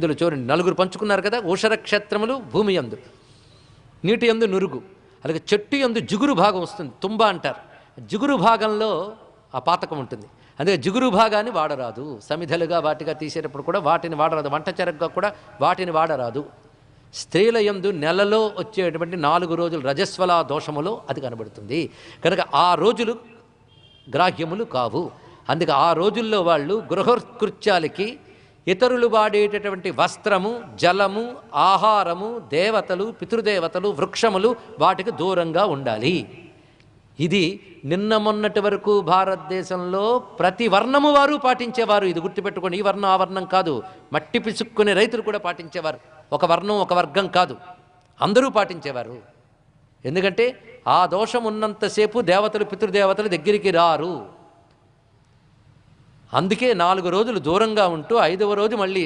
ఇందులో చూడండి నలుగురు పంచుకున్నారు కదా ఊషర క్షేత్రములు భూమి యందు. నీటి యందు నురుగు అలాగే చెట్టు యందు జిగురు భాగం వస్తుంది తుంబ అంటారు. జిగురు భాగంలో ఆ పాతకం ఉంటుంది. అందుకే జిగురు భాగాన్ని వాడరాదు. సమిధలుగా వాటిగా తీసేటప్పుడు కూడా వాటిని వాడరాదు. వంట చెరగ్గా కూడా వాటిని వాడరాదు. స్త్రీల యందు నెలలో వచ్చేటువంటి నాలుగు రోజులు రజస్వల దోషములో అది కనబడుతుంది. కనుక ఆ రోజులు గ్రాహ్యములు కావు. అందుకే ఆ రోజుల్లో వాళ్ళు గృహకృత్యాలకి ఇతరులు వాడేటటువంటి వస్త్రము జలము ఆహారము దేవతలు పితృదేవతలు వృక్షములు వాటికి దూరంగా ఉండాలి. ఇది నిన్న మొన్నటి వరకు భారతదేశంలో ప్రతి వర్ణము వారు పాటించేవారు. ఇది గుర్తుపెట్టుకోండి ఈ వర్ణం ఆ వర్ణం కాదు. మట్టి పిసుక్కునే రైతులు కూడా పాటించేవారు. ఒక వర్ణం ఒక వర్గం కాదు. అందరూ పాటించేవారు. ఎందుకంటే ఆ దోషం ఉన్నంతసేపు దేవతలు పితృదేవతలు దగ్గరికి రారు. అందుకే నాలుగు రోజులు దూరంగా ఉంటూ ఐదవ రోజు మళ్ళీ